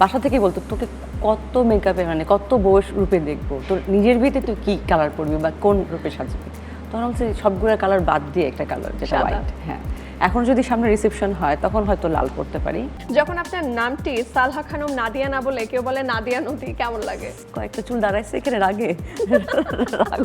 বাসা থেকে বলতো তোকে কত মেকআপে মানে কত বয়স রূপে দেখব? তোর নিজের বিয়েতে তুই কি কালার পরবি বা কোন রূপে সাজবি? তখন হচ্ছে সবগুলো কালার বাদ দিয়ে একটা কালার যেটা হোয়াইট হ্যাঁ। এখন যদি সামনে রিসেপশন হয় তখন হয়তো লাল পড়তে পারি। যখন আপনার নামটি সালহা খানম নাদিয়া না বলে কেউ বলে নাদিয়া নদী কেমন লাগে? কয়েকটা চুল দাঁড়াইছে এখানে রাগে। রাগ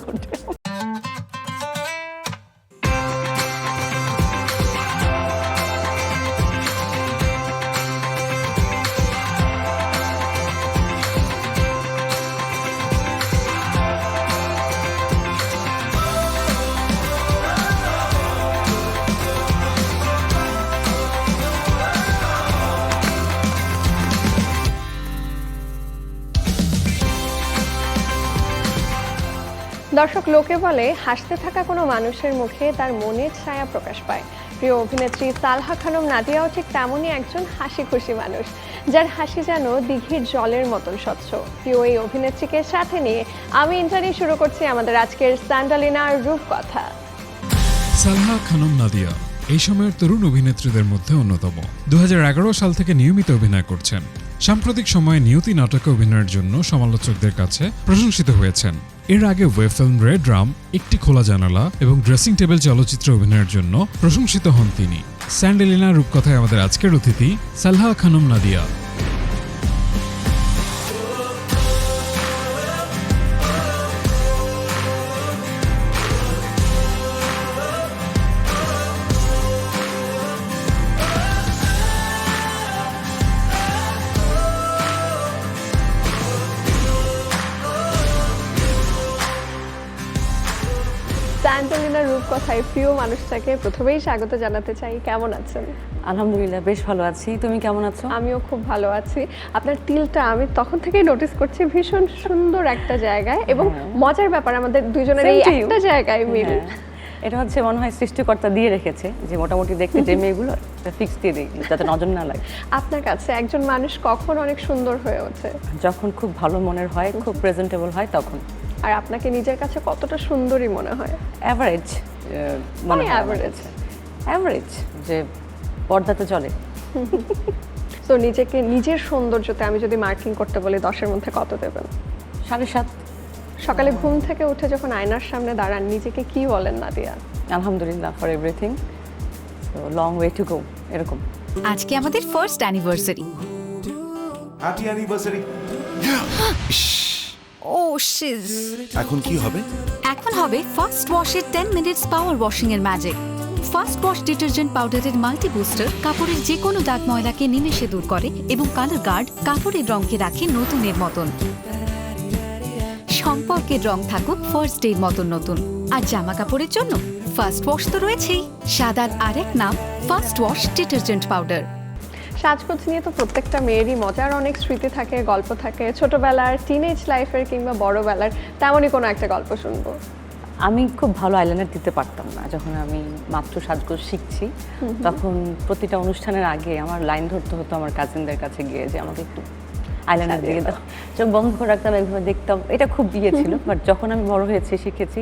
দর্শক লোকে বলে, হাসতে থাকা কোনো মানুষের মুখে তার মনের ছায়া প্রকাশ পায়। প্রিয় অভিনেত্রী সালহা খানম নাদিয়াও ঠিক তেমনই একজন হাসি খুশি মানুষ, যার হাসি যেন দিঘির জলের মতন স্বচ্ছ। প্রিয় এই অভিনেত্রীকে সাথে নিয়ে আমি ইন্টারভিউ শুরু করছি আমাদের আজকের স্যান্ডালিনার রূপকথা। সালহা খানম নাদিয়া এই সময়ের তরুণ অভিনেত্রীদের মধ্যে অন্যতম। দু হাজার এগারো সাল থেকে নিয়মিত অভিনয় করছেন। সাম্প্রতিক সময়ে নিয়তি নাটকে অভিনয়ের জন্য সমালোচকদের কাছে প্রশংসিত হয়েছেন। এর আগে ওয়েব ফিল্ম রেড ড্রাম, একটি খোলা জানালা এবং ড্রেসিং টেবিল চলচ্চিত্রে অভিনয়ের জন্য প্রশংসিত হন তিনি। স্যান্ডেলিনা রূপকথায় আমাদের আজকের অতিথি সালহা খানম নাদিয়া। প্রিয় মানুষটাকে প্রথমেই স্বাগত জানাতে চাই। কেমন আছেন? আলহামদুলিল্লাহ বেশ ভালো আছি। তুমি কেমন আছো? আমিও খুব ভালো আছি। আপনার তিলটা আমি তখন থেকেই নোটিস করছি ভীষণ সুন্দর একটা জায়গায় এবং মজার ব্যাপার আমাদের দুজনের এই. একটা জায়গায় মিল। হ্যাঁ। এটা হচ্ছে মনে হয় সৃষ্টিকর্তা দিয়ে রেখেছে যে মোটামুটি দেখতে যে মেয়েগুলো ফিক্স দিয়ে দিই যাতে নজর না লাগে। আপনার কাছে একজন মানুষ কখন অনেক সুন্দর হয়ে ওঠে? যখন খুব ভালো মনের হয় খুব প্রেজেন্টেবল হয় তখন। আর আপনাকে নিজের কাছে কতটা সুন্দরী মনে হয়? অ্যাভারেজ মানে অ্যাভারেজ অ্যাভারেজ যে পর্দাতে চলে। তো নিজেকে নিজের সৌন্দর্যতে আমি যদি মার্কিং করতে বলি দশের মধ্যে কত দেবেন? সাড়ে সাত। সকালে ঘুম থেকে উঠে যখন আয়নার সামনে দাঁড়ান নিজেকে কি বলেন নাদিয়া? আলহামদুলিল্লাহ for everything so long way to go এরকম। আজকে আমাদের ফার্স্ট অ্যানিভার্সারি হ্যাপি অ্যানিভার্সারি ও শিজ এখন কি হবে? এখন হবে ফার্স্ট ওয়াশের 10 মিনিটস পাওয়ার ওয়াশিং এর ম্যাজিক ফার্স্ট ওয়াশ ডিটারজেন্ট পাউডারের মাল্টি বুস্টার কাপড়ের যে কোনো দাগ ময়লাকে নিমেষে দূর করে এবং কালার গার্ড কাপড়ের রঙকে রাখে নতুনের মতন। সম্পর্কের রং থাকুক ফার্স্ট ডে মতন নতুন। আর জামা কাপড়ের জন্য ফার্স্ট ওয়াশ তো রয়েছেই। সাদার আরেক নাম ফার্স্ট ওয়াশ ডিটারজেন্ট পাউডার সাজগোজ নিয়ে তো প্রত্যেকটা মেয়েরই মজার অনেক স্মৃতি থাকে গল্প থাকে। ছোটবেলার টিনেজ লাইফের কিংবা বড়বেলার তেমনই কোনো একটা গল্প শুনব। আমি খুব ভালো আইলাইনার দিতে পারতাম না। যখন আমি মাত্র সাজগোজ শিখছি তখন প্রতিটা অনুষ্ঠানের আগে আমার লাইন ধরতে হতো আমার কাজিনদের কাছে গিয়ে যে আমাকে একটু আইলাইনার দিয়ে দাও। চোখ বন্ধ করে রাখতাম একভাবে দেখতাম। এটা খুব বিয়ে ছিল বাট যখন আমি বড় হয়েছি শিখেছি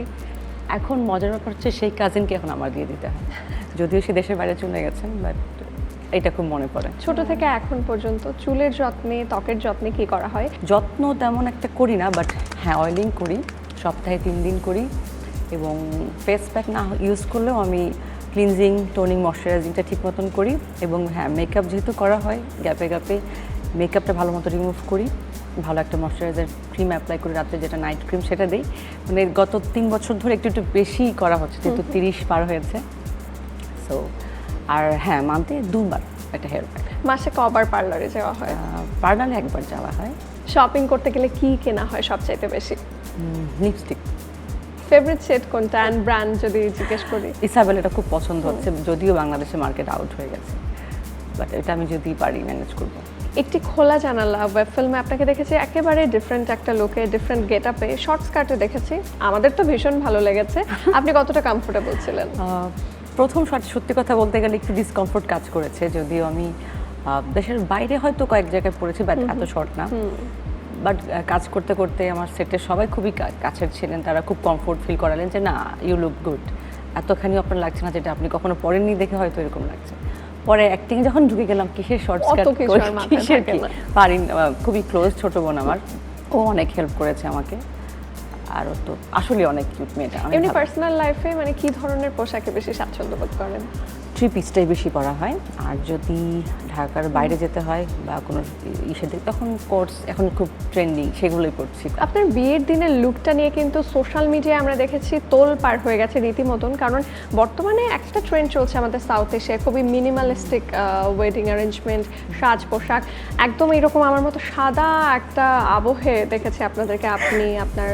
এখন মজার ব্যাপার হচ্ছে সেই কাজিনকে এখন আমার দিয়ে দিতে হয়। যদিও সে দেশের বাইরে চলে গেছেন বাট এটা খুব মনে পড়ে। ছোট থেকে এখন পর্যন্ত চুলের যত্নে ত্বকের যত্নে কি করা হয়? যত্ন তেমন একটা করি না বাট হ্যাঁ অয়েলিং করি সপ্তাহে তিন দিন করি এবং ফেস প্যাক না ইউজ করলেও আমি ক্লিনজিং টোনিং ময়শ্চারাইজিংটা ঠিক মতন করি এবং হ্যাঁ মেকআপ যেহেতু করা হয় গ্যাপে গ্যাপে মেকআপটা ভালো মতো রিমুভ করি ভালো একটা ময়শ্চারাইজার ক্রিম অ্যাপ্লাই করি রাতে যেটা নাইট ক্রিম সেটা দিই। মানে গত তিন বছর ধরে একটু একটু বেশি করা হচ্ছে যেহেতু তিরিশ পার হয়েছে। সো আর হ্যাঁ মান্থে দুবার একটা হেয়ার প্যাক মাসে কবার পার্লারে যাওয়া হয়? পার্লারে একবার যাওয়া হয়। শপিং করতে গেলে কি কেনা হয় সবচাইতে বেশি? লিপস্টিক ফেভারিট সেট কোনটা? অ্যান্ড ব্র্যান্ড যদি জিজ্ঞেস করি। ইসাবেল এটা খুব পছন্দ হচ্ছে যদিও বাংলাদেশে মার্কেট আউট হয়ে গেছে। বাট এটা আমি যদি পারি ম্যানেজ করব। একটি খোলা জানালা ওয়েব ফিল্মে আপনাকে দেখেছি একেবারে ডিফারেন্ট একটা লোকে ডিফারেন্ট গেট আপে শর্টস কাটে দেখেছি। আমাদের তো ভীষণ ভালো লেগেছে। আপনি কতটা কমফোর্টেবল ছিলেন? প্রথম সত্যি কথা বলতে গেলে একটু ডিসকমফোর্ট কাজ করেছে যদিও আমি দেশের বাইরে হয়তো কয়েক জায়গায় পড়েছি বাট এত শর্ট না। বাট কাজ করতে করতে আমার সেটের সবাই খুবই কাছের ছিলেন তারা খুব কমফোর্ট ফিল করালেন যে না ইউ লুক গুড এতখানি আপনার লাগছে না যেটা আপনি কখনো পড়েননি দেখে হয়তো এরকম লাগছে। পরে অ্যাক্টিং যখন ঢুকে গেলাম কিসের শর্টস কাট মাথায় কিসের কি? পারি খুবই ক্লোজ ছোট বোন আমার। ও অনেক হেল্প করেছে আমাকে। আর তো আসলে অনেক কিউট মেয়েটা এমনি পার্সোনাল লাইফে মানে কি ধরনের পোশাকে বেশি স্বাচ্ছন্দ্য বোধ করেন? থ্রি পিসটাই বেশি পরা হয়। আর যদি ঢাকার বাইরে যেতে হয় বা কোনো ইসে দিকে তখন কোর্স এখন খুব ট্রেন্ডিং সেগুলোই পড়ছি আপনার বিয়ের দিনের লুকটা নিয়ে কিন্তু সোশ্যাল মিডিয়ায় আমরা দেখেছি তোল পার হয়ে গেছে রীতিমতন কারণ বর্তমানে একটা ট্রেন্ড চলছে আমাদের সাউথ এশিয়ায় খুবই মিনিমালিস্টিক ওয়েডিং অ্যারেঞ্জমেন্ট সাজ পোশাক একদম এরকম আমার মতো সাদা একটা আবহে দেখেছি আপনাদেরকে আপনি আপনার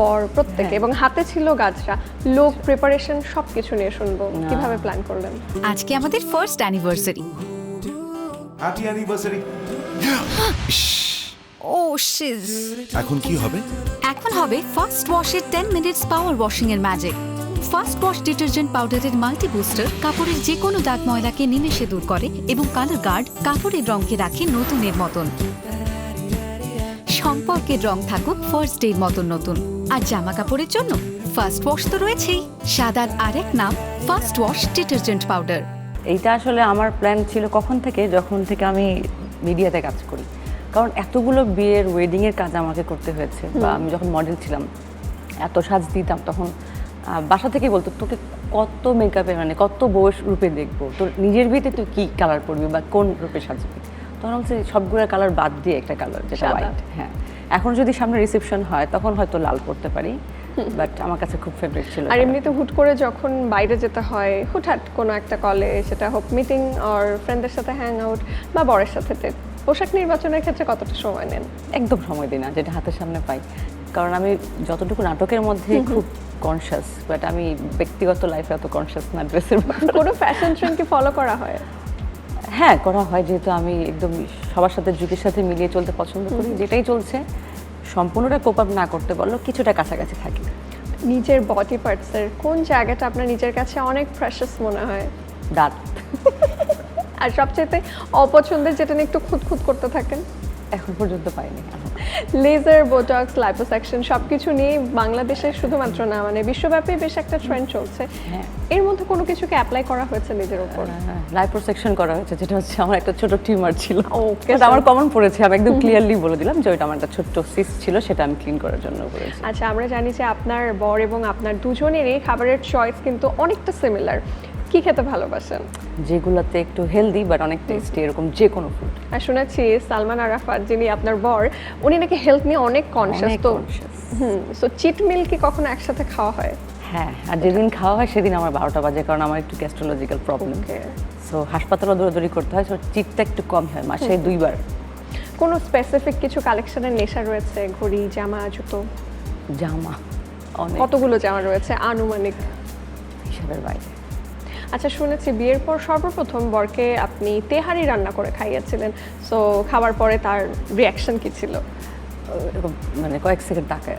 বর প্রত্যেকে এবং হাতে ছিল গাছরা। লোক প্রিপারেশন সব কিছু নিয়ে শুনব। কীভাবে প্ল্যান করলেন? আজকে আমাদের ফার্স্ট অ্যানিভার্সারি হ্যাপি অ্যানিভার্সারি ও শিজ এখন কি হবে? এখন হবে ফার্স্ট ওয়াশের টেন মিনিটস পাওয়ার ওয়াশিং এর ম্যাজিক ফার্স্ট ওয়াশ ডিটারজেন্ট পাউডারের মাল্টি বুস্টার কাপড়ের যে কোনো দাগ ময়লাকে নিমেষে দূর করে এবং কালার গার্ড কাপড়ের রঙকে রাখে নতুনের মতন। সম্পর্কের রং থাকুক ফার্স্ট ডে মতন নতুন। আর জামা কাপড়ের জন্য ফার্স্ট ওয়াশ তো রয়েছেই। সাদার আরেক নাম ফার্স্ট ওয়াশ ডিটারজেন্ট পাউডার এইটা আসলে আমার প্ল্যান ছিল কখন থেকে? যখন থেকে আমি মিডিয়াতে কাজ করি। কারণ এতগুলো বিয়ের ওয়েডিংয়ের কাজ আমাকে করতে হয়েছে। বা আমি যখন মডেল ছিলাম এত সাজ দিতাম তখন বাসা থেকে বলতো তোকে কত মেকআপে মানে কত বয়স রূপে দেখব? তোর নিজের বিয়েতে তুই কী কালার পরবি বা কোন রূপে সাজবি? তখন হচ্ছে কালার বাদ দিয়ে একটা কালার যেটা হোয়াইট হ্যাঁ। এখন যদি সামনে রিসেপশন হয় তখন হয়তো লাল পারি বাট আমার কাছে খুব ফেভারিট ছিল আর এমনিতে হুট করে যখন বাইরে যেতে হয় হুটহাট কোনো একটা কলে সেটা হোক মিটিং আর ফ্রেন্ডের সাথে হ্যাং আউট বা বরের সাথে পোশাক নির্বাচনের ক্ষেত্রে কতটা সময় নেন? একদম সময় দিই না যেটা হাতের সামনে পাই। কারণ আমি যতটুকু নাটকের মধ্যে খুব কনসিয়াস বাট আমি ব্যক্তিগত লাইফে এত কনসিয়াস না ড্রেসের কোনো ফ্যাশন ট্রেন্ড কি ফলো করা হয়? হ্যাঁ করা হয় যেহেতু আমি একদম সবার সাথে যুগের সাথে মিলিয়ে চলতে পছন্দ করি যেটাই চলছে সম্পূর্ণটা কোপ আপ না করতে পারলেও কিছুটা কাছাকাছি থাকি। নিজের বডি পার্টসের কোন জায়গাটা আপনার নিজের কাছে অনেক প্রেশাস মনে হয়? দাঁত। আর সবচেয়ে অপছন্দের যেটা নিয়ে একটু খুঁতখুত করতে থাকেন? এখন পর্যন্ত পাইনি। লেজার বোটক্স লাইপোসাকশন সব কিছু নিয়ে বাংলাদেশে শুধুমাত্র না মানে বিশ্বব্যাপী বেশ একটা ট্রেন্ড চলছে। হ্যাঁ। এর মধ্যে কোনো কিছুকে অ্যাপ্লাই করা হয়েছে নিজের উপর? লাইপোসেকশন করা হয়েছে যেটা হচ্ছে আমার একটা ছোট টিউমার ছিল। ওকে আমার কমন পড়েছে আমি একদম ক্লিয়ারলি বলে দিলাম যে ওইটা আমার একটা ছোট্ট সিস ছিল সেটা আমি ক্লিন করার জন্য করেছি। আচ্ছা আমরা জানি যে আপনার বর এবং আপনার দুজনেরই খাবারের চয়েস কিন্তু অনেকটা সিমিলার কি খেতে ভালোবাসেন? যেগুলোতে একটু হেলদি বাট অনেক টেস্টি এরকম যে কোনো ফুড আর শুনেছি সালমান আরাফাত যিনি আপনার বর উনি নাকি হেলথ নিয়ে অনেক কনসিয়াস তো হুম সো চিট মিল কি কখনো একসাথে খাওয়া হয়? হ্যাঁ আর যেদিন খাওয়া হয় সেদিন আমার বারোটা বাজে কারণ আমার একটু গ্যাস্ট্রোলজিক্যাল প্রবলেম. সো হাসপাতালও দৌড়াদৌড়ি করতে হয় সো চিটটা একটু কম হয় মাসে দুইবার। কোনো স্পেসিফিক কিছু কালেকশনের নেশা রয়েছে? ঘড়ি জামা জুতো? জামা কতগুলো জামা রয়েছে আনুমানিক? হিসাবের বাইরে। আচ্ছা শুনেছি বিয়ের পর সর্বপ্রথম বরকে আপনি তেহারি রান্না করে খাইয়েছিলেন। সো খাবার পরে তার রিয়াকশন কি ছিল? এরকম মানে কয়েক সেকেন্ড তাকে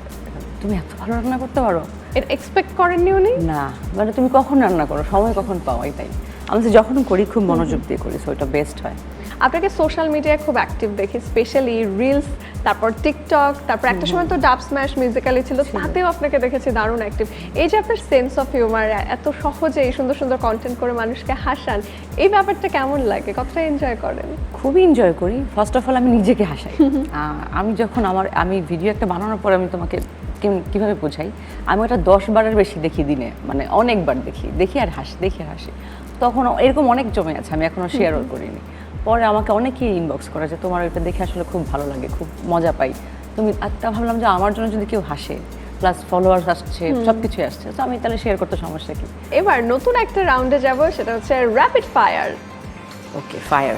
তুমি এত ভালো রান্না করতে পারো? এটা এক্সপেক্ট করেননি উনি? না মানে তুমি কখন রান্না করো? সময় কখন পাও এটাই আমি যখন করি খুব মনোযোগ দিয়ে করি সো এটা বেস্ট হয়। আপনাকে সোশ্যাল মিডিয়ায় খুব অ্যাক্টিভ দেখি স্পেশালি রিলস তারপর টিকটক তারপর একটা সময় তো ডাব স্ম্যাশ মিউজিক্যালি ছিল তাতেও আপনাকে দেখেছি দারুণ অ্যাক্টিভ এই যে আপনার সেন্স অফ হিউমার এত সহজে এই সুন্দর সুন্দর কন্টেন্ট করে মানুষকে হাসান এই ব্যাপারটা কেমন লাগে? কতটা এনজয় করেন? খুবই এনজয় করি। ফার্স্ট অফ অল আমি নিজেকে হাসাই। আমি যখন আমার আমি ভিডিও একটা বানানোর পরে আমি তোমাকে কীভাবে বোঝাই? আমি ওটা দশ বারের বেশি দেখি দিনে মানে অনেকবার দেখি। দেখি আর হাসি দেখি আর হাসি। তখন এরকম অনেক জমে আছে আমি এখনও শেয়ারও করিনি। পরে আমাকে অনেকেই ইনবক্স করা যে তোমার ওইটা দেখে আসলে খুব ভালো লাগে খুব মজা পাই। তুমি তা ভাবলাম যে আমার জন্য যদি কেউ হাসে প্লাস ফলোয়ার্স আসছে সব কিছুই আসছে তো আমি তাহলে শেয়ার করতে সমস্যা কি? এবার নতুন একটা রাউন্ডে যাব সেটা হচ্ছে র্যাপিড ফায়ার ওকে ফায়ার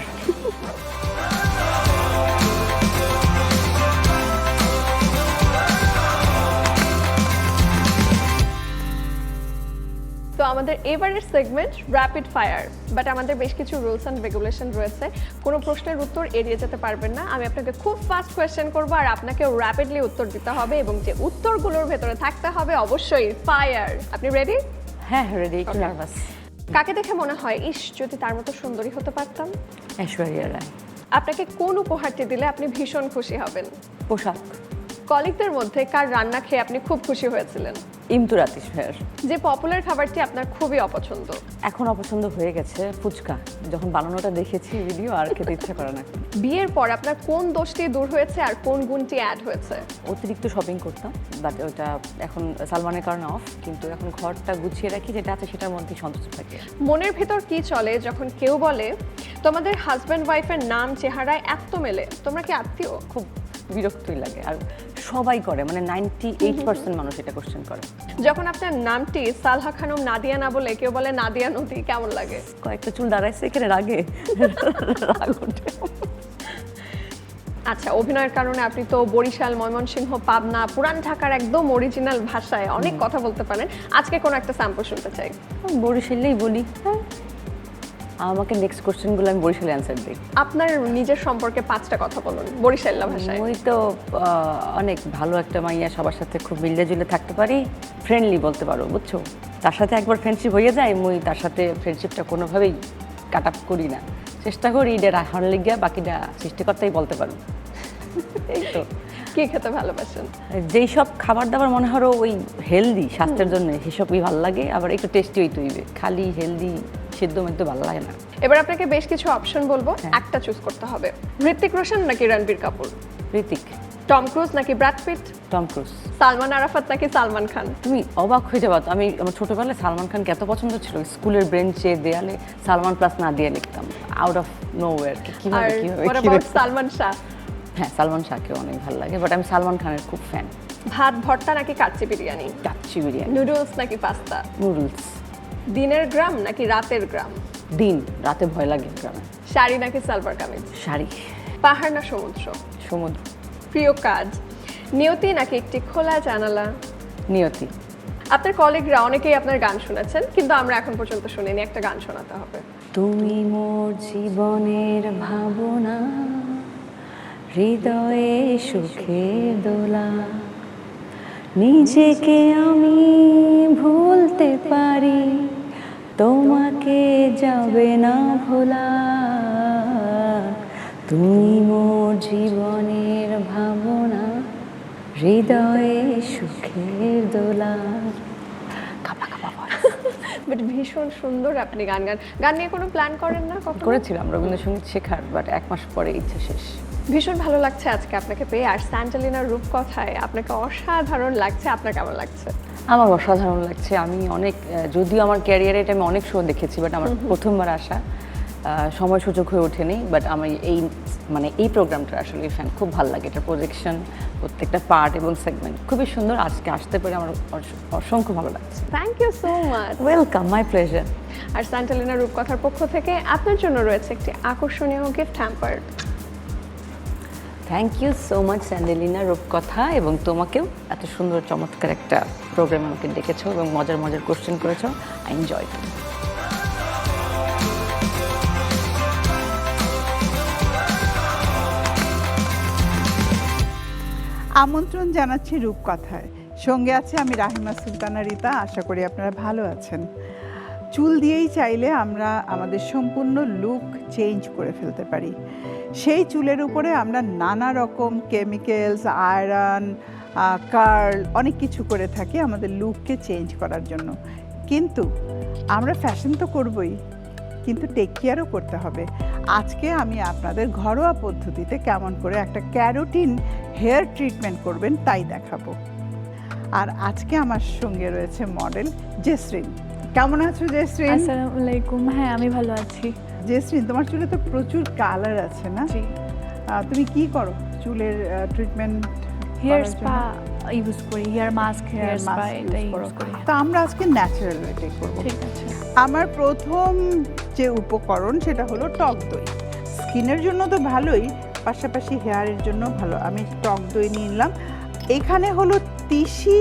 আমাদের এবারের সেগমেন্ট র্যাপিড ফায়ার বাট আমাদের বেশ কিছু রুলস অ্যান্ড রেগুলেশন রয়েছে। কোনো প্রশ্নের উত্তর এড়িয়ে যেতে পারবেন না। আমি আপনাকে খুব ফাস্ট কোয়েশ্চেন করব আর আপনাকে র্যাপিডলি উত্তর দিতে হবে এবং যে উত্তরগুলোর ভেতরে থাকতে হবে অবশ্যই ফায়ার আপনি রেডি হ্যাঁ রেডি একটু নার্ভাস কাকে দেখে মনে হয় ইস যদি তার মতো সুন্দরী হতে পারতাম? ঐশ্বরিয়া রায় আপনাকে কোন উপহারটি দিলে আপনি ভীষণ খুশি হবেন? পোশাক। কলিগদের মধ্যে কার রান্না খেয়ে আপনি খুব খুশি হয়েছিলেন? ইমতুর আতিশ ভাইয়ার। যে পপুলার খাবারটি আপনার খুবই অপছন্দ। এখন অপছন্দ হয়ে গেছে ফুচকা। যখন বানানোটা দেখেছি ভিডিও আর খেতে ইচ্ছা করে না। বিয়ের পর আপনার কোন দোষটি দূর হয়েছে আর কোন গুণটি অ্যাড হয়েছে? অতিরিক্ত শপিং করতাম বাট ওটা এখন সালমানের কারণে অফ কিন্তু এখন ঘরটা গুছিয়ে রাখি যেটা আছে সেটার মধ্যেই সন্তুষ্ট থাকে। মনের ভেতর কি চলে যখন কেউ বলে তোমাদের হাজব্যান্ড ওয়াইফের নাম চেহারায় এত মেলে তোমরা কি আত্মীয়? খুব বিরক্তই লাগে। আর সবাই করে মানে নাইনটি এইট পার্সেন্ট মানুষ এটা কোশ্চেন করে। যখন আপনার নামটি সালহা খানম নাদিয়া না বলে কেউ বলে নাদিয়া নদী কেমন লাগে? কয়েকটা চুল দাঁড়াইছে এখানে রাগে। রাগ ওঠে। আচ্ছা অভিনয়ের কারণে আপনি তো বরিশাল ময়মনসিংহ পাবনা পুরান ঢাকার একদম অরিজিনাল ভাষায় অনেক কথা বলতে পারেন। আজকে কোনো একটা স্যাম্পল শুনতে চাই। বরিশালেই বলি। হ্যাঁ। আমাকে নেক্সট কোশ্চেনগুলো আমি বরিশালে অ্যান্সার দিই। আপনার নিজের সম্পর্কে পাঁচটা কথা বলুন বরিশাল্লা ভাষায়। ওই তো অনেক ভালো একটা মাইয়া সবার সাথে খুব মিলে জুলে থাকতে পারি ফ্রেন্ডলি বলতে পারো বুঝছ? তার সাথে একবার ফ্রেন্ডশিপ হয়ে যায় মুই তার সাথে ফ্রেন্ডশিপটা কোনোভাবেই কাট আপ করি না। চেষ্টা করি এটা রাখার লিগিয়া বাকিটা সৃষ্টিকর্তাই বলতে পারো এই তো। কি খেতে ভালোবাসেন? যেই সব খাবার দাবার মনে হলো ওই হেলদি স্বাস্থ্যের জন্য সেসবই ভালো লাগে আবার একটু টেস্টি হইতে হইবে খালি হেলদি সেদ্ধ মেদ্ধ ভালো লাগে না। এবার আপনাকে বেশ কিছু অপশন বলব। একটা চুজ করতে হবে। ঋত্বিক রোশন নাকি রণবীর কাপুর? ঋতিক টম ক্রুজ নাকি Brad Pitt? Tom Cruise. Salman Arafat নাকি সালমান খান? তুমি অবাক হয়ে যাবা। আমি আমার ছোটবেলায় সালমান খানকে এত পছন্দ ছিল স্কুলের বেঞ্চে দেয়ালে সালমান প্লাস না দিয়ে লিখতাম। আউট অফ নো ওয়ার আর কীভাবে কীভাবে? সালমান শাহ? হ্যাঁ সালমান শাহকেও অনেক ভালো লাগে বাট আমি সালমান খানের খুব ফ্যান ভাত ভর্তা নাকি কাচ্চি বিরিয়ানি? কাচ্চি বিরিয়ানি। নুডলস নাকি পাস্তা? নুডলস। দিনের গ্রাম নাকি রাতের গ্রাম? দিন রাতে ভয় লাগে গ্রামে। শাড়ি নাকি সালভার কামিজ? শাড়ি। পাহাড় না সমুদ্র? সমুদ্র। প্রিয় কাজ নিয়তি নাকি একটি খোলা জানালা? নিয়তি। আপনার কলিগরা অনেকেই আপনার গান শুনেছেন কিন্তু আমরা এখন পর্যন্ত শুনিনি একটা গান শোনাতে হবে। তুমি মোর জীবনের ভাবনা হৃদয়ে সুখে দোলা। নিজেকে আমি ভুলতে পারি। তোমাকে যাবে না ভোলা। তুমি মোর জীবনের ভাবনা হৃদয়ে সুখের দোলা। বাট ভীষণ সুন্দর আপনি গান গান। গান নিয়ে কোনো প্ল্যান করেন না করেছিলাম রবীন্দ্রসঙ্গীত শেখার বাট এক মাস পরে ইচ্ছা শেষ। ভীষণ ভালো লাগছে আজকে আপনাকে পেয়ে। আর স্যান্টালিনার রূপকথায় আপনাকে অসাধারণ লাগছে। আপনার কেমন লাগছে? আমার অসাধারণ লাগছে। আমি অনেক যদিও আমার ক্যারিয়ারে এটা আমি অনেক শো দেখেছি বাট আমার প্রথমবার আসা সময় সুযোগ হয়ে ওঠেনি বাট আমি এই মানে এই প্রোগ্রামটা আসলে ফ্যান খুব ভালো লাগে। এটা প্রজেকশন প্রত্যেকটা পার্ট এবং সেগমেন্ট খুবই সুন্দর। আজকে আসতে পেরে আমার অসংখ্য ভালো লাগছে। Thank you so much welcome my pleasure R Sandalina রূপকথার পক্ষ থেকে আপনার জন্য রয়েছে একটি আকর্ষণীয় gift hamper thank you so much Sandalina রূপকথা, এবং তোমাকেও এত সুন্দর, চমৎকার একটা প্রোগ্রাম আমাকে ডেকেছো এবং মজার মজার কোশ্চেন করেছ। আই এনজয় আমন্ত্রণ জানাচ্ছি রূপকথায়। সঙ্গে আছে আমি রাহিমা সুলতানা রীতা, আশা করি আপনারা ভালো আছেন। চুল দিয়েই চাইলে আমরা আমাদের সম্পূর্ণ লুক চেঞ্জ করে ফেলতে পারি। সেই চুলের উপরে আমরা নানা রকম কেমিক্যালস আয়রন কার্ল অনেক কিছু করে থাকি আমাদের লুককে চেঞ্জ করার জন্য। কিন্তু আমরা ফ্যাশন তো করবই, কিন্তু টেক কেয়ারও করতে হবে। আজকে আমি আপনাদের ঘরোয়া পদ্ধতিতে কেমন করে একটা ক্যারোটিন হেয়ার ট্রিটমেন্ট করবেন তাই দেখাবো। আর আজকে আমার সঙ্গে রয়েছে মডেল জেসরিন। কেমন আছো জেসরিন? আসসালামু আলাইকুম। হ্যাঁ আমি ভালো আছি। জেসরিন তোমার চুলে তো প্রচুর কালার আছে না? জি। তুমি কি করো চুলের ট্রিটমেন্ট হেয়ার স্পা ইউজ করি হেয়ার মাস্ক হেয়ার স্পা এটা ইউজ করি। তো আমরা আজকে ন্যাচারাল ওয়েটে করব। ঠিক আছে। আমার প্রথম যে উপকরণ সেটা হলো টক দই। স্কিনের জন্য তো ভালোই পাশাপাশি হেয়ারের জন্য ভালো। আমি টক দই নিয়ে নিলাম। এখানে হলো তিসি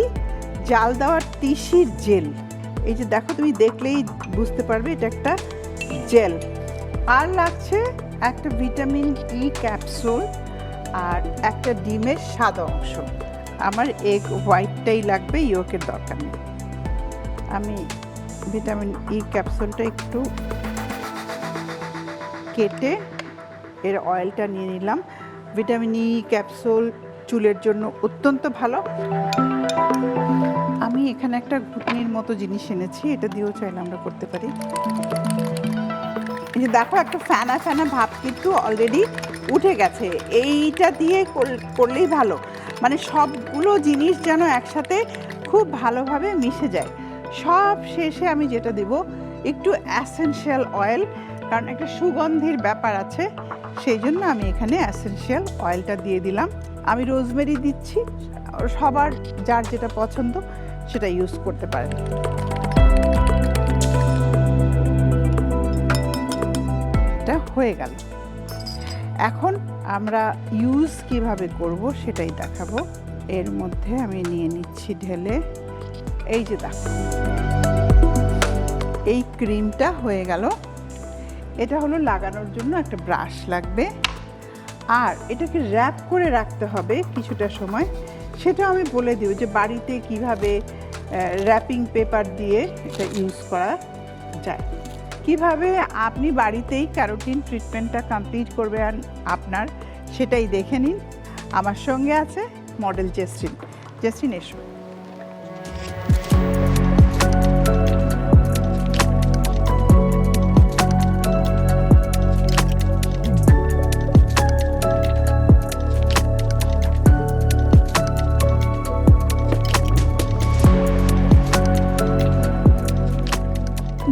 জাল দেওয়ার তিসির জেল। এই যে দেখো তুমি দেখলেই বুঝতে পারবে এটা একটা জেল। আর লাগছে একটা ভিটামিন ই ক্যাপসুল আর একটা ডিমের সাদা অংশ। আমার এগ হোয়াইটটাই লাগবে ইয়োকের দরকার নেই। আমি ভিটামিন ই ক্যাপসুলটা একটু কেটে এর অয়েলটা নিয়ে নিলাম। ভিটামিন ই ক্যাপসুল চুলের জন্য অত্যন্ত ভালো। আমি এখানে একটা ঘুটনির মতো জিনিস এনেছি, এটা দিয়েও চাইলে আমরা করতে পারি। যে দেখো, একটা ফ্যানা ফ্যানা ভাব কিন্তু অলরেডি উঠে গেছে। এইটা দিয়ে কর- করলেই ভালো। মানে সবগুলো জিনিস যেন একসাথে খুব ভালোভাবে মিশে যায়। সব শেষে আমি যেটা দেব, একটু অ্যাসেনশিয়াল অয়েল কারণ একটা সুগন্ধির ব্যাপার আছে, সেই জন্য আমি এখানে অ্যাসেনশিয়াল অয়েলটা দিয়ে দিলাম। আমি রোজমেরি দিচ্ছি সবার যার যেটা পছন্দ, সেটা ইউজ করতে পারেন। হয়ে গেল। এখন আমরা ইউজ কীভাবে করব সেটাই দেখাবো। এর মধ্যে আমি নিয়ে নিচ্ছি ঢেলে। এই যে দেখো। এই ক্রিমটা হয়ে গেল। এটা হলো লাগানোর জন্য একটা ব্রাশ লাগবে। আর এটাকে র্যাপ করে রাখতে হবে কিছুটা সময়। সেটা আমি বলে দিব যে বাড়িতে কীভাবে র্যাপিং পেপার দিয়ে এটা ইউজ করা যায়। কীভাবে আপনি বাড়িতেই ক্যারোটিন ট্রিটমেন্টটা কমপ্লিট করবেন আপনার, সেটাই দেখে নিন। আমার সঙ্গে আছে মডেল জেসরিন জেসরিন এসো।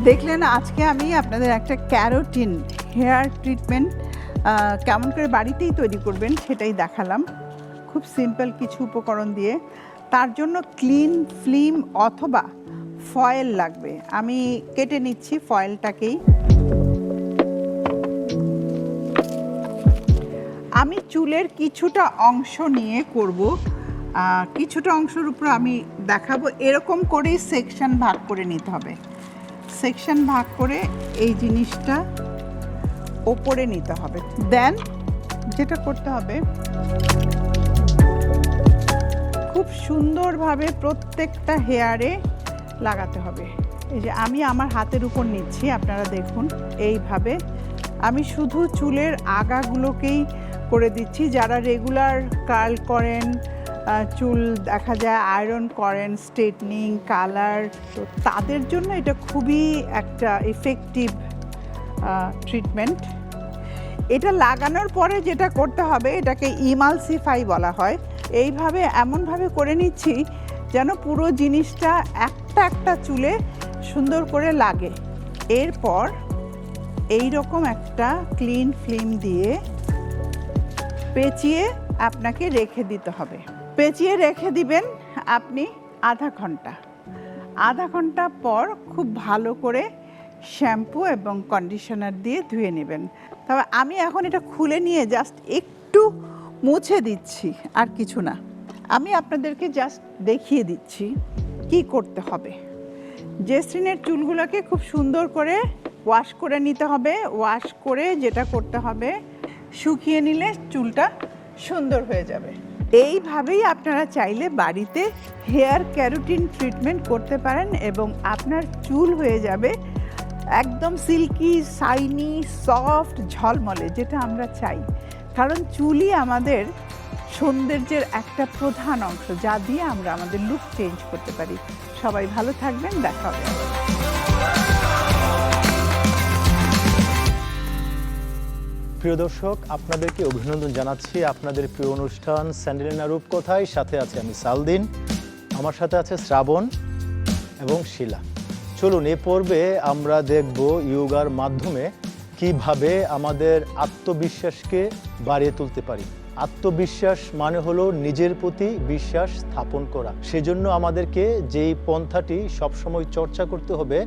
দেখলেন আজকে আমি আপনাদের একটা ক্যারোটিন হেয়ার ট্রিটমেন্ট কেমন করে বাড়িতেই তৈরি করবেন সেটাই দেখালাম। খুব সিম্পল কিছু উপকরণ দিয়ে। তার জন্য ক্লিন ফিল্ম অথবা ফয়েল লাগবে। আমি কেটে নিচ্ছি ফয়েলটাকেই। আমি চুলের কিছুটা অংশ নিয়ে করব। কিছুটা অংশের উপর আমি দেখাবো। এরকম করেই সেকশন ভাগ করে নিতে হবে। সেকশন ভাগ করে এই জিনিসটা ওপরে নিতে হবে। দেন যেটা করতে হবে, খুব সুন্দরভাবে প্রত্যেকটা হেয়ারে লাগাতে হবে। এই যে আমি আমার হাতের উপর নিচ্ছি, আপনারা দেখুন এইভাবে। আমি শুধু চুলের আগাগুলোকেই করে দিচ্ছি, যারা রেগুলার কার্ল করেন চুল দেখা যায় আয়রন করেন স্ট্রেটনিং কালার তো তাদের জন্য এটা খুবই একটা ইফেক্টিভ ট্রিটমেন্ট এটা লাগানোর পরে যেটা করতে হবে, এটাকে ইমালসিফাই বলা হয়। এইভাবে, এমনভাবে করে নিচ্ছি যেন পুরো জিনিসটা একটা একটা চুলে সুন্দর করে লাগে। এরপর এই রকম একটা ক্লিন ফিল্ম দিয়ে পেঁচিয়ে আপনাকে রেখে দিতে হবে। পেঁচিয়ে রেখে দিবেন আপনি আধা ঘণ্টা। আধা ঘণ্টা পর খুব ভালো করে শ্যাম্পু এবং কন্ডিশনার দিয়ে ধুয়ে নেবেন। তবে আমি এখন এটা খুলে নিয়ে জাস্ট একটু মুছে দিচ্ছি, আর কিছু না। আমি আপনাদেরকে জাস্ট দেখিয়ে দিচ্ছি কি করতে হবে। জেসরিনের চুলগুলোকে খুব সুন্দর করে ওয়াশ করে নিতে হবে। ওয়াশ করে যেটা করতে হবে, শুকিয়ে নিলে চুলটা সুন্দর হয়ে যাবে। এইভাবেই আপনারা চাইলে বাড়িতে হেয়ার ক্যারোটিন ট্রিটমেন্ট করতে পারেন এবং আপনার চুল হয়ে যাবে একদম সিল্কি সাইনি সফট, ঝলমলে, যেটা আমরা চাই। কারণ চুলই আমাদের সৌন্দর্যের একটা প্রধান অংশ, যা দিয়ে আমরা আমাদের লুক চেঞ্জ করতে পারি। সবাই ভালো থাকবেন, দেখা হবে। প্রিয় দর্শক, আপনাদেরকে অভিনন্দন জানাচ্ছি আপনাদের প্রিয় অনুষ্ঠান স্যান্ডেলিনা রূপকথায় সাথে আছে আমি সালদিন, আমার সাথে আছে শ্রাবণ এবং শিলা। চলুন, এ পর্বে আমরা দেখব ইয়োগার মাধ্যমে কীভাবে আমাদের আত্মবিশ্বাসকে বাড়িয়ে তুলতে পারি। আত্মবিশ্বাস মানে হলো নিজের প্রতি বিশ্বাস স্থাপন করা। সেজন্য আমাদেরকে যেই পন্থাটি সবসময় চর্চা করতে হবে,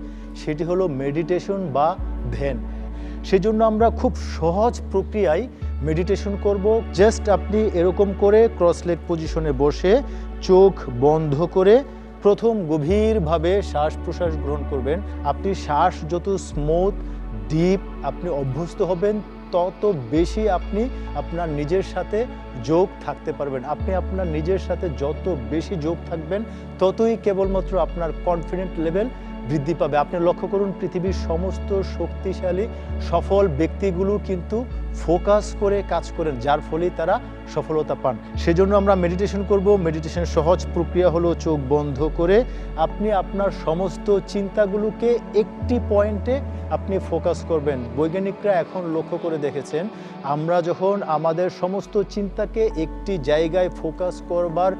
সেটি হলো মেডিটেশন বা ধ্যান। সেজন্য আমরা খুব সহজ প্রক্রিয়ায় মেডিটেশন করব। জাস্ট আপনি এরকম করে ক্রস লেগ পজিশনে বসে চোখ বন্ধ করে প্রথম গভীরভাবে শ্বাস প্রশ্বাস গ্রহণ করবেন। আপনি শ্বাস যত স্মুথ ডিপ আপনি অভ্যস্ত হবেন, তত বেশি আপনি আপনার নিজের সাথে যোগ থাকতে পারবেন। আপনি আপনার নিজের সাথে যত বেশি যোগ থাকবেন, ততই কেবলমাত্র আপনার কনফিডেন্ট লেভেল বৃদ্ধি পাবে। আপনি লক্ষ্য করুন, পৃথিবীর সমস্ত শক্তিশালী, সফল ব্যক্তিগুলো কিন্তু ফোকাস করে কাজ করেন, যার ফলে তারা সফলতা পান। সেজন্য আমরা মেডিটেশন করব। মেডিটেশন সহজ প্রক্রিয়া হলো চোখ বন্ধ করে আপনি আপনার সমস্ত চিন্তাগুলোকে একটি পয়েন্টে আপনি ফোকাস করবেন। বৈজ্ঞানিকরা এখন লক্ষ্য করে দেখেছেন, আমরা যখন আমাদের সমস্ত চিন্তাকে একটি জায়গায় ফোকাস করবার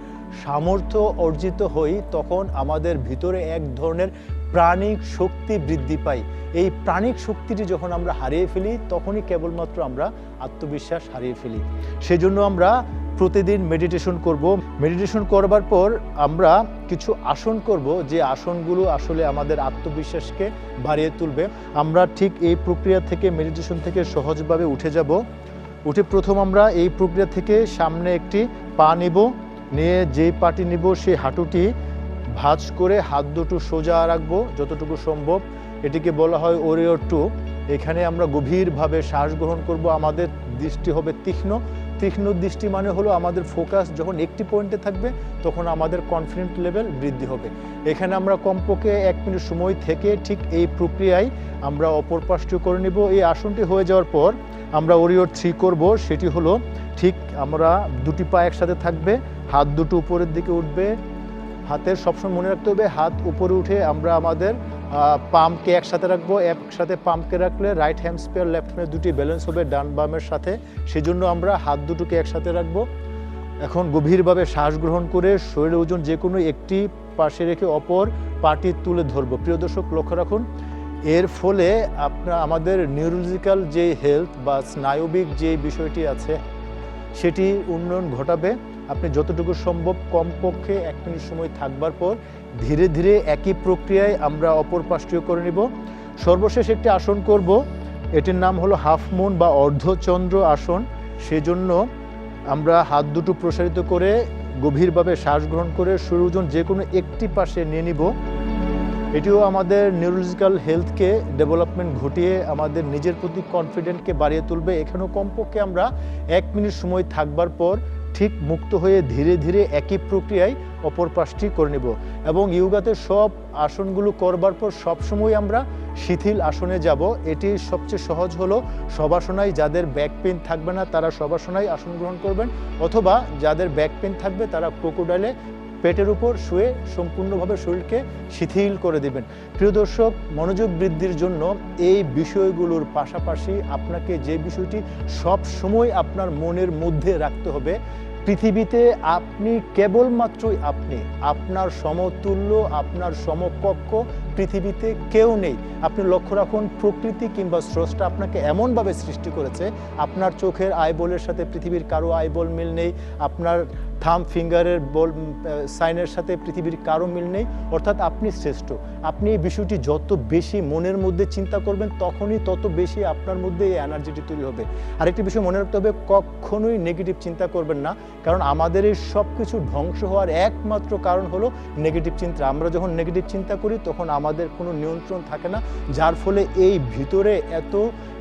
সামর্থ্য অর্জিত হই, তখন আমাদের ভিতরে এক ধরনের প্রাণিক শক্তি বৃদ্ধি পায় এই প্রাণিক শক্তিটি যখন আমরা হারিয়ে ফেলি, তখনই কেবলমাত্র আমরা আত্মবিশ্বাস হারিয়ে ফেলি। সেজন্য আমরা প্রতিদিন মেডিটেশন করব। মেডিটেশন করবার পর আমরা কিছু আসন করব, যে আসনগুলো আসলে আমাদের আত্মবিশ্বাসকে বাড়িয়ে তুলবে। আমরা ঠিক এই প্রক্রিয়া থেকে মেডিটেশন থেকে সহজভাবে উঠে যাব। উঠে প্রথম আমরা এই প্রক্রিয়া থেকে সামনে একটি পা নিব। নিয়ে যেই পাটি নিব, সেই হাঁটুটি ভাঁজ করে হাত দুটো সোজা রাখব, যতটুকু সম্ভব। এটিকে বলা হয় ওরিয়র টু এখানে আমরা গভীরভাবে শ্বাস গ্রহণ করব। আমাদের দৃষ্টি হবে তীক্ষ্ণ। তীক্ষ্ণ দৃষ্টি মানে হলো আমাদের ফোকাস যখন একটি পয়েন্টে থাকবে, তখন আমাদের কনফিডেন্ট লেভেল বৃদ্ধি হবে। এখানে আমরা কমপক্ষে এক মিনিট সময় থেকে ঠিক এই প্রক্রিয়ায় আমরা অপর পাশটি করে নিব। এই আসনটি হয়ে যাওয়ার পর আমরা ওরিয়র থ্রি করব। সেটি হলো ঠিক আমরা দুটি পা একসাথে থাকবে, হাত দুটো উপরের দিকে উঠবে হাতের সবসময় মনে রাখতে হবে, হাত উপরে উঠে আমরা আমাদের পাম্পকে একসাথে রাখব, একসাথে পাম্পকে রাখলে right hand spare left hand দুটি ব্যালেন্স হবে ডান বামের সাথে। সেজন্য আমরা হাত দুটোকে একসাথে রাখব। এখন গভীরভাবে শ্বাস গ্রহণ করে শরীরের ওজন যে কোনো একটি পাশে রেখে অপর পাটি তুলে ধরবো। প্রিয় দর্শক, লক্ষ্য রাখুন, এর ফলে আপনার আমাদের নিউরোলজিক্যাল যে হেলথ বা স্নায়বিক যে বিষয়টি আছে, সেটি উন্নয়ন ঘটাবে। আপনি যতটুকু সম্ভব কমপক্ষে এক মিনিট সময় থাকবার পর ধীরে ধীরে একই প্রক্রিয়ায় আমরা অপর পাশটিও করে নিব। সর্বশেষ একটি আসন করব। এটির নাম হলো হাফ মুন বা অর্ধচন্দ্র আসন। সেজন্য আমরা হাত দুটো প্রসারিত করে গভীরভাবে শ্বাস গ্রহণ করে শরীর ওজন যে কোনো একটি পাশে নিয়ে নিব। এটিও আমাদের নিউরোলজিক্যাল হেলথকে ডেভেলপমেন্ট ঘটিয়ে আমাদের নিজের প্রতি কনফিডেন্টকে বাড়িয়ে তুলবে। এখানেও কমপক্ষে আমরা এক মিনিট সময় থাকবার পর ঠিক মুক্ত হয়ে ধীরে ধীরে একই প্রক্রিয়ায় অপর পাশটি করে নেব এবং ইয়োগাতে সব আসনগুলো করবার পর সবসময় আমরা শিথিল আসনে যাব। এটি সবচেয়ে সহজ হলো সবাসনায় যাদের ব্যাক পেন থাকবে না তারা সবাসনায় আসন গ্রহণ করবেন অথবা যাদের ব্যাক পেন থাকবে তারা ক্রোকোডাইলে পেটের উপর শুয়ে সম্পূর্ণভাবে শরীরকে শিথিল করে দিবেন। প্রিয় দর্শক, মনোযোগ বৃদ্ধির জন্য এই বিষয়গুলোর পাশাপাশি আপনাকে যে বিষয়টি সব সময় আপনার মনের মধ্যে রাখতে হবে, পৃথিবীতে আপনি কেবলমাত্রই আপনি, আপনার সমতুল্য, আপনার সমকক্ষ পৃথিবীতে কেউ নেই। আপনি লক্ষ্য রাখুন, প্রকৃতি কিংবা স্রষ্টা আপনাকে এমনভাবে সৃষ্টি করেছে, আপনার চোখের আইবলের সাথে পৃথিবীর কারও আইবল মিল নেই, আপনার থাম ফিঙ্গারের বল সাইনের সাথে পৃথিবীর কারও মিল নেই। অর্থাৎ আপনি শ্রেষ্ঠ। আপনি এই বিষয়টি যত বেশি মনের মধ্যে চিন্তা করবেন, তখনই তত বেশি আপনার মধ্যে এই এনার্জিটি তৈরি হবে। আরেকটি বিষয় মনে রাখতে হবে, কখনোই নেগেটিভ চিন্তা করবেন না। কারণ আমাদের এই সব কিছু ধ্বংস হওয়ার একমাত্র কারণ হলো নেগেটিভ চিন্তা। আমরা যখন নেগেটিভ চিন্তা করি, তখন আমাদের কোনো নিয়ন্ত্রণ থাকে না, যার ফলে এই ভিতরে এত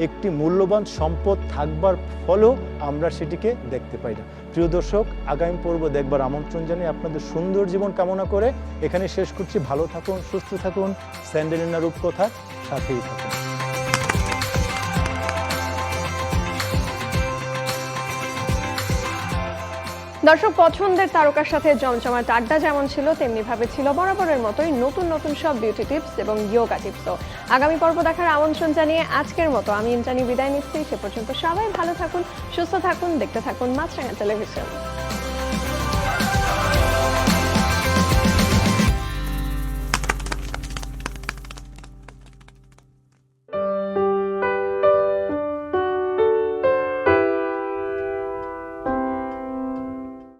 একটি মূল্যবান সম্পদ থাকবার ফলেও আমরা সেটিকে দেখতে পাই না। প্রিয় দর্শক, আগামী পর্ব দেখবার আমন্ত্রণ জানিয়ে আপনাদের সুন্দর জীবন কামনা করে এখানে শেষ করছি। ভালো থাকুন, সুস্থ থাকুন, স্যান্ডেলিনা রূপকথা সাথেই থাকুন। দর্শক পছন্দের তারকার সাথে জমজমাট আড্ডা যেমন ছিল তেমনি ভাবে ছিল বরাবরের মতোই নতুন নতুন সব বিউটি টিপস এবং ইয়োগা টিপসও আগামী পর্ব দেখার আমন্ত্রণ জানিয়ে আজকের মতো আমি ইন্টানি বিদায় নিচ্ছি। সে পর্যন্ত সবাই ভালো থাকুন, সুস্থ থাকুন, দেখতে থাকুন মাছরাঙা টেলিভিশন